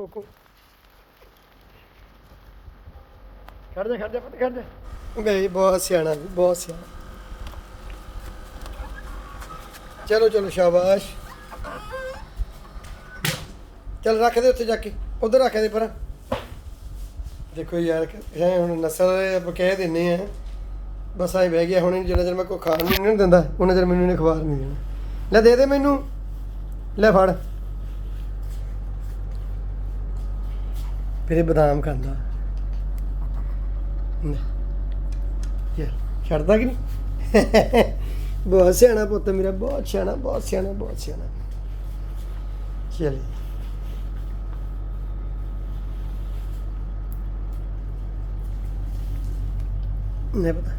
Cocoa. ਖੜ ਜਾ ਖੜ ਜਾ ਪੁੱਤ, ਖੜ ਜਾ। ਗਈ ਬਹੁਤ ਸਿਆਣਾ ਜੀ, ਬਹੁਤ ਸਿਆਣਾ। ਚਲੋ ਚਲੋ, ਸ਼ਾਬਾਸ਼। ਚਲ ਰੱਖ ਦੇ ਉੱਥੇ ਜਾ ਕੇ, ਉਧਰ ਰੱਖ ਦੇ ਪਰ। ਦੇਖੋ ਯਾਰ ਹੈ ਹੁਣ ਨਸਲ ਆਪਾਂ ਕਹਿ ਦਿੰਨੇ ਆ ਬਸ ਆਈ ਬਹਿ ਗਿਆ, ਹੁਣ ਜਿੰਨਾ ਚਿਰ ਮੈਂ ਕੋਈ ਖਾਣ ਨੂੰ ਨਹੀਂ ਦਿੰਦਾ ਉਹਨਾਂ ਚਿਰ ਮੈਨੂੰ ਇਹਨੇ ਖਵਾਰ ਨਹੀਂ ਦੇਣਾ। ਲੈ ਦੇ ਦੇ ਮੈਨੂੰ। ਲੈ ਫੜ। ਫਿਰ ਬਦਾਮ ਖਾਂਦਾ। ਛੱਡਦਾ ਕਿ ਨਹੀਂ? ਬਹੁਤ ਸਿਆਣਾ ਪੁੱਤ ਮੇਰਾ, ਬਹੁਤ ਸਿਆਣਾ ਬਹੁਤ ਸਿਆਣਾ ਬਹੁਤ ਸਿਆਣਾ। ਚਲੇ ਨਹੀਂ ਪਤਾ।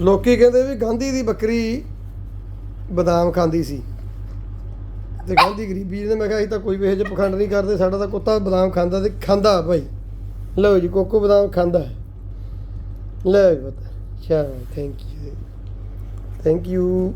ਲੋਕੀ ਕਹਿੰਦੇ ਵੀ ਗਾਂਧੀ ਦੀ ਬੱਕਰੀ ਬਦਾਮ ਖਾਂਦੀ ਸੀ। ਤੇ ਗਾਂਧੀ ਗਰੀਬੀ ਨੇ, ਮੈਂ ਕਿਹਾ ਅਸੀਂ ਤਾਂ ਕੋਈ ਵੀ ਪਖੰਡ ਨਹੀਂ ਕਰਦੇ, ਸਾਡਾ ਤਾਂ ਕੁੱਤਾ ਬਦਾਮ ਖਾਂਦਾ ਤੇ ਖਾਂਦਾ ਭਾਈ। ਲਓ ਜੀ, ਕੋਕੋ ਬਦਾਮ ਖਾਂਦਾ ਹੈ। ਲੈ ਜੀ ਪਤਾ ਚਲੋ ਥੈਂਕ ਯੂ ਥੈਂਕ ਯੂ